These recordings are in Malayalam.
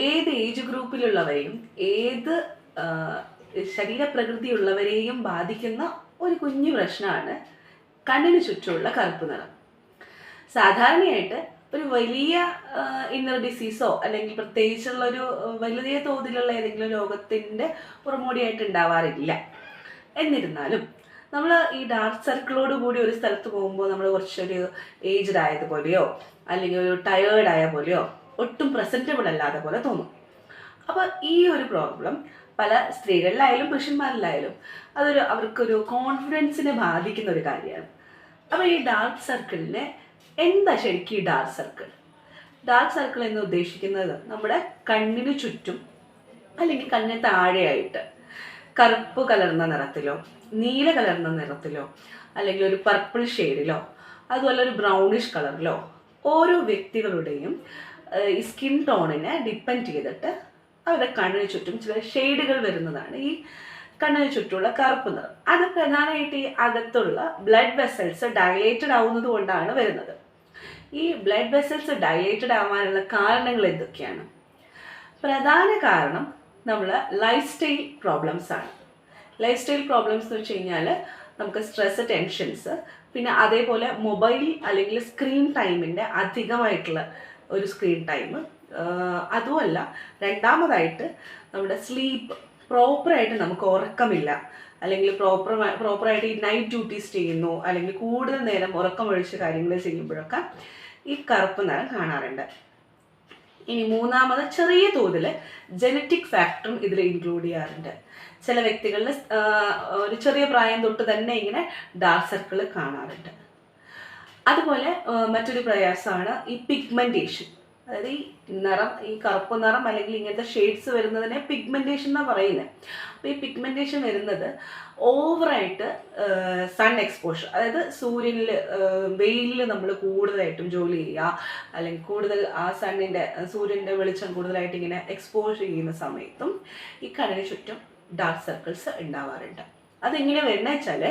ഏത് ഏജ് ഗ്രൂപ്പിലുള്ളവരെയും ഏത് ശരീരപ്രകൃതി ശരീരപ്രകൃതിയുള്ളവരെയും ബാധിക്കുന്ന ഒരു കുഞ്ഞു പ്രശ്നമാണ് കണ്ണിന് ചുറ്റുമുള്ള കറുപ്പ് നിറം. സാധാരണയായിട്ട് ഒരു വലിയ ഇന്നർ ഡിസീസോ അല്ലെങ്കിൽ പ്രത്യേകിച്ചുള്ള ഒരു വലിയ തോതിലുള്ള ഏതെങ്കിലും രോഗത്തിന്റെ പുറമോടിയായിട്ട് ഉണ്ടാവാറില്ല. എന്നിരുന്നാലും നമ്മൾ ഈ ഡാർക്ക് സർക്കിളോട് കൂടി ഒരു സ്ഥലത്ത് പോകുമ്പോൾ നമ്മൾ കുറച്ചൊരു ഏജ്ഡ് ആയതുപോലെയോ അല്ലെങ്കിൽ ഒരു ടയേർഡ് ആയ പോലെയോ ഒട്ടും പ്രസന്റബിൾ അല്ലാതെ പോലെ തോന്നും. അപ്പോൾ ഈ ഒരു പ്രോബ്ലം പല സ്ത്രീകളിലായാലും പുരുഷന്മാരിലായാലും അതൊരു അവർക്കൊരു കോൺഫിഡൻസിനെ ബാധിക്കുന്ന ഒരു കാര്യമാണ്. അപ്പോൾ ഈ ഡാർക്ക് സർക്കിളിനെ എന്താ ശരിക്കും ഈ ഡാർക്ക് സർക്കിൾ ഡാർക്ക് സർക്കിൾ എന്ന് ഉദ്ദേശിക്കുന്നത് നമ്മുടെ കണ്ണിന് ചുറ്റും അല്ലെങ്കിൽ കണ്ണിന് താഴെയായിട്ട് കറുപ്പ് കലർന്ന നിറത്തിലോ നീല കലർന്ന നിറത്തിലോ അല്ലെങ്കിൽ ഒരു പർപ്പിൾ ഷെയ്ഡിലോ അതുപോലെ ഒരു ബ്രൗണിഷ് കളറിലോ ഓരോ വ്യക്തികളുടെയും ഈ സ്കിൻ ടോണിനെ ഡിപ്പെൻഡ് ചെയ്തിട്ട് അവരുടെ കണ്ണിന് ചുറ്റും ചില ഷെയ്ഡുകൾ വരുന്നതാണ് ഈ കണ്ണിന് ചുറ്റുമുള്ള കറുപ്പ് നിറം. അത് പ്രധാനമായിട്ട് ഈ അകത്തുള്ള ബ്ലഡ് വെസൽസ് ഡയലേറ്റഡ് ആവുന്നത് കൊണ്ടാണ് വരുന്നത്. ഈ ബ്ലഡ് വെസൽസ് ഡയലേറ്റഡ് ആവാനുള്ള കാരണങ്ങൾ എന്തൊക്കെയാണ്? പ്രധാന കാരണം നമ്മൾ ലൈഫ് സ്റ്റൈൽ പ്രോബ്ലംസ് ആണ്. ലൈഫ് സ്റ്റൈൽ പ്രോബ്ലംസ് എന്ന് വെച്ച് കഴിഞ്ഞാൽ നമുക്ക് സ്ട്രെസ് ടെൻഷൻസ് പിന്നെ അതേപോലെ മൊബൈൽ അല്ലെങ്കിൽ സ്ക്രീൻ ടൈമിന്റെ അധികമായിട്ടുള്ള ഒരു സ്ക്രീൻ ടൈം അതുമല്ല രണ്ടാമതായിട്ട് നമ്മുടെ സ്ലീപ്പ് പ്രോപ്പറായിട്ട് നമുക്ക് ഉറക്കമില്ല. അല്ലെങ്കിൽ പ്രോപ്പർ പ്രോപ്പറായിട്ട് ഈ നൈറ്റ് ഡ്യൂട്ടീസ് ചെയ്യുന്നു. അല്ലെങ്കിൽ കൂടുതൽ നേരം ഉറക്കമൊഴിച്ച് കാര്യങ്ങൾ ചെയ്യുമ്പോഴൊക്കെ ഈ കറുപ്പ് നിറം കാണാറുണ്ട്. ഇനി മൂന്നാമത് ചെറിയ തോതിൽ ജനറ്റിക് ഫാക്ടറും ഇതിൽ ഇൻക്ലൂഡ് ചെയ്യാറുണ്ട്. ചില വ്യക്തികളിൽ ഒരു ചെറിയ പ്രായം തൊട്ട് തന്നെ ഇങ്ങനെ ഡാർക്ക് സർക്കിൾ കാണാറുണ്ട്. അതുപോലെ മറ്റൊരു പ്രയാസമാണ് ഈ പിഗ്മെന്റേഷൻ അതായത് ഈ നിറം ഈ കറുപ്പ് നിറം അല്ലെങ്കിൽ ഇങ്ങനത്തെ ഷെയ്ഡ്സ് വരുന്നതിനെ പിഗ്മെന്റേഷൻ എന്നാണ് പറയുന്നത് അപ്പോൾ ഈ പിഗ്മെന്റേഷൻ വരുന്നത് ഓവറായിട്ട് സൺ എക്സ്പോഷർ അതായത് സൂര്യനിൽ വെയിലിൽ നമ്മൾ കൂടുതലായിട്ടും ജോലി ചെയ്യുക അല്ലെങ്കിൽ കൂടുതൽ ആ സണ്ണിന്റെ സൂര്യന്റെ വെളിച്ചം കൂടുതലായിട്ട് ഇങ്ങനെ എക്സ്പോഷർ ചെയ്യുന്ന സമയത്തും ഈ കണ്ണിന് ചുറ്റും ഡാർക്ക് സർക്കിൾസ് ഉണ്ടാവാറുണ്ട്. അതെങ്ങനെ വരുന്നത് വെച്ചാൽ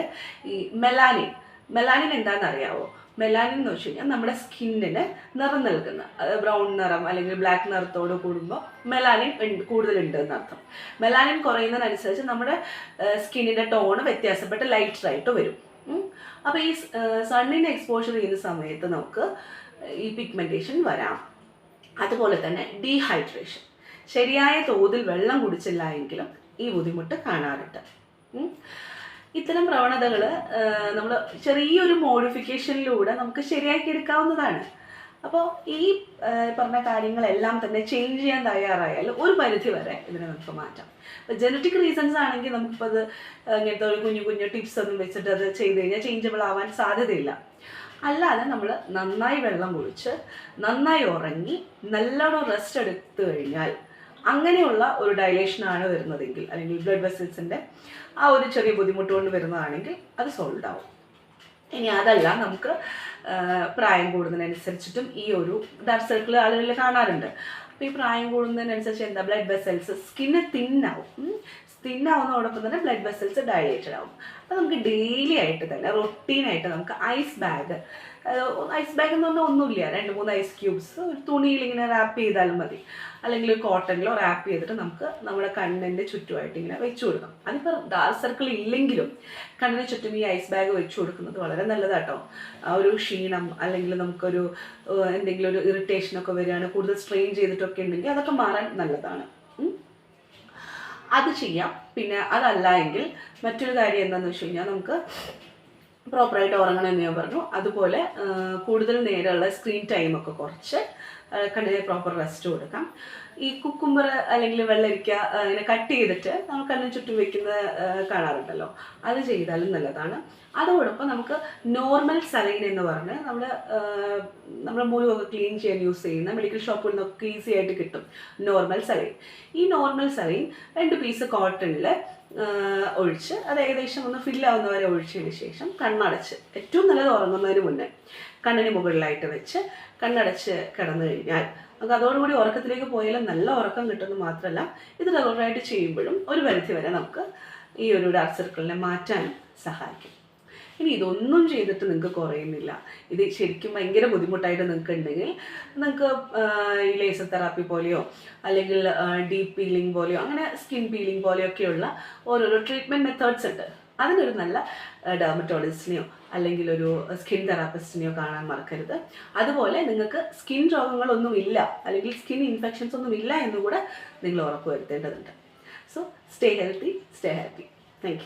ഈ മെലാനിൻ മെലാനിൻ എന്താണെന്ന് അറിയാവോ മെലാനിൻ എന്ന് വെച്ച് കഴിഞ്ഞാൽ നമ്മുടെ സ്കിന്നിന് നിറം നൽകുന്ന ബ്രൗൺ നിറം അല്ലെങ്കിൽ ബ്ലാക്ക് നിറത്തോട് കൂടുമ്പോൾ മെലാനിൻ കൂടുതലുണ്ട് എന്നർത്ഥം. മെലാനിൻ കുറയുന്നതിനനുസരിച്ച് നമ്മുടെ സ്കിന്നിന്റെ ടോണ് വ്യത്യാസപ്പെട്ട് ലൈറ്റർ ആയിട്ട് വരും അപ്പോൾ ഈ സണ്ണിനെ എക്സ്പോഷർ ചെയ്യുന്ന സമയത്ത് നമുക്ക് ഈ പിഗ്മെന്റേഷൻ വരാം. അതുപോലെ തന്നെ ഡീഹൈഡ്രേഷൻ ശരിയായ തോതിൽ വെള്ളം കുടിച്ചില്ല എങ്കിലും ഈ ബുദ്ധിമുട്ട് കാണാറുണ്ട്. ഇത്തരം പ്രവണതകൾ നമ്മൾ ചെറിയൊരു മോഡിഫിക്കേഷനിലൂടെ നമുക്ക് ശരിയാക്കി എടുക്കാവുന്നതാണ്. അപ്പോൾ ഈ പറഞ്ഞ കാര്യങ്ങളെല്ലാം തന്നെ ചേഞ്ച് ചെയ്യാൻ തയ്യാറായാൽ ഒരു പരിധി വരെ ഇതിനെ നമുക്ക് മാറ്റാം. ഇപ്പോൾ ജനറ്റിക് റീസൺസ് ആണെങ്കിൽ നമുക്കിപ്പോൾ അത് ഇങ്ങനത്തെ ഒരു കുഞ്ഞു കുഞ്ഞു ടിപ്സ് ഒന്നും വെച്ചിട്ട് അത് ചെയ്ത് കഴിഞ്ഞാൽ ചേഞ്ചബിൾ ആവാൻ സാധ്യതയില്ല. അല്ലാതെ നമ്മൾ നന്നായി വെള്ളം കുടിച്ച് നന്നായി ഉറങ്ങി നല്ലോണം റെസ്റ്റ് എടുത്തു കഴിഞ്ഞാൽ അങ്ങനെയുള്ള ഒരു ഡയലേഷനാണ് വരുന്നതെങ്കിൽ അല്ലെങ്കിൽ ബ്ലഡ് വെസൽസിന്റെ ആ ഒരു ചെറിയ ബുദ്ധിമുട്ട് കൊണ്ട് വരുന്നതാണെങ്കിൽ അത് സോൾവ് ആവും. ഇനി അതല്ല നമുക്ക് പ്രായം കൂടുന്നതിനനുസരിച്ചിട്ടും ഈ ഒരു ഡാർക്ക് സർക്കിൾ ആളുകളിൽ കാണാറുണ്ട്. അപ്പോൾ ഈ പ്രായം കൂടുന്നതിനനുസരിച്ച് എന്താ? ബ്ലഡ് വെസൽസ് സ്കിന്ന് തിന്നാവും തിന്നാവുന്നതോടൊപ്പം തന്നെ ബ്ലഡ് വെസൽസ് ഡയലേറ്റഡ് ആവും. അപ്പോൾ നമുക്ക് ഡെയിലി ആയിട്ട് തന്നെ റൊട്ടീനായിട്ട് നമുക്ക് ഐസ് ബാഗ് ഐസ് ബാഗ് എന്ന് പറഞ്ഞാൽ ഒന്നുമില്ല. രണ്ട് മൂന്ന് ഐസ് ക്യൂബ്സ് ഒരു തുണിയിൽ ഇങ്ങനെ റാപ്പ് ചെയ്താലും മതി. അല്ലെങ്കിൽ കോട്ടണിലോ റാപ്പ് ചെയ്തിട്ട് നമുക്ക് നമ്മുടെ കണ്ണിന്റെ ചുറ്റുമായിട്ട് ഇങ്ങനെ വെച്ച് കൊടുക്കാം. അതിപ്പോൾ ഡാർക്ക് സർക്കിൾ ഇല്ലെങ്കിലും കണ്ണിന് ചുറ്റും ഈ ഐസ് ബാഗ് വെച്ച് കൊടുക്കുന്നത് വളരെ നല്ലതാട്ടോ. ഒരു ക്ഷീണം അല്ലെങ്കിൽ നമുക്കൊരു എന്തെങ്കിലും ഒരു ഇറിറ്റേഷൻ ഒക്കെ വരികയാണ് കൂടുതൽ സ്ട്രെയിൻ ചെയ്തിട്ടൊക്കെ ഉണ്ടെങ്കിൽ അതൊക്കെ മാറാൻ നല്ലതാണ്. അത് ചെയ്യാം. പിന്നെ അതല്ല എങ്കിൽ മറ്റൊരു കാര്യം എന്താണെന്ന് വെച്ച് കഴിഞ്ഞാൽ നമുക്ക് പ്രോപ്പറായിട്ട് ഉറങ്ങണമെന്ന് ഞാൻ പറഞ്ഞു. അതുപോലെ കൂടുതൽ നേരമുള്ള സ്ക്രീൻ ടൈമൊക്കെ കുറച്ച്. കണ്ണിന് പ്രോപ്പർ റെസ്റ്റ് കൊടുക്കാം. ഈ കുക്കുംബർ അല്ലെങ്കിൽ വെള്ളരിക്ക ഇങ്ങനെ കട്ട് ചെയ്തിട്ട് നമ്മൾ കണ്ണിന് ചുറ്റും വെക്കുന്ന കാണാറുണ്ടല്ലോ അത് ചെയ്താലും നല്ലതാണ്. അതോടൊപ്പം നമുക്ക് നോർമൽ സലൈൻ എന്ന് പറഞ്ഞ് നമ്മൾ നമ്മുടെ മുറിവൊക്കെ ക്ലീൻ ചെയ്യാൻ യൂസ് ചെയ്യുന്ന മെഡിക്കൽ ഷോപ്പിൽ നിന്നൊക്കെ ഈസി ആയിട്ട് കിട്ടും നോർമൽ സലൈൻ ഈ നോർമൽ സലൈൻ രണ്ട് പീസ് കോട്ടണിൽ ഒഴിച്ച് അത് ഏകദേശം ഒന്ന് ഫില്ലാവുന്നവരെ ഒഴിച്ചതിന് ശേഷം കണ്ണടച്ച് ഏറ്റവും നല്ലത് ഉറങ്ങുന്നതിന് മുന്നേ കണ്ണിന് മുകളിലായിട്ട് വെച്ച് കണ്ണടച്ച് കിടന്നു കഴിഞ്ഞാൽ നമുക്ക് അതോടുകൂടി ഉറക്കത്തിലേക്ക് പോയാലും നല്ല ഉറക്കം കിട്ടുമെന്ന് മാത്രമല്ല ഇത് റെഗുലറായിട്ട് ചെയ്യുമ്പോഴും ഒരു പരിധി വരെ നമുക്ക് ഈ ഒരു ഡാർക്ക് സർക്കിളിനെ മാറ്റാനും സഹായിക്കും. ഇനി ഇതൊന്നും ചെയ്തിട്ട് നിങ്ങൾക്ക് കുറയുന്നില്ല. ഇത് ശരിക്കും ഭയങ്കര ബുദ്ധിമുട്ടായിട്ട് നിങ്ങൾക്ക് ഉണ്ടെങ്കിൽ നിങ്ങൾക്ക് ഈ ലേസർ തെറാപ്പി പോലെയോ അല്ലെങ്കിൽ ഡീപ്പ് പീലിംഗ് പോലെയോ അങ്ങനെ സ്കിൻ പീലിംഗ് പോലെയൊക്കെയുള്ള ഓരോരോ ട്രീറ്റ്മെന്റ് മെത്തേഡ്സ് ഉണ്ട്. അതിനൊരു നല്ല ഡെർമറ്റോളജിസ്റ്റിനെയോ അല്ലെങ്കിൽ ഒരു സ്കിൻ തെറാപ്പിസ്റ്റിനെയോ കാണാൻ മറക്കരുത്. അതുപോലെ നിങ്ങൾക്ക് സ്കിൻ രോഗങ്ങളൊന്നും ഇല്ല അല്ലെങ്കിൽ സ്കിൻ ഇൻഫെക്ഷൻസ് ഒന്നും ഇല്ല എന്നുകൂടെ നിങ്ങൾ ഉറപ്പ് വരുത്തേണ്ടതുണ്ട്. So stay healthy stay happy thank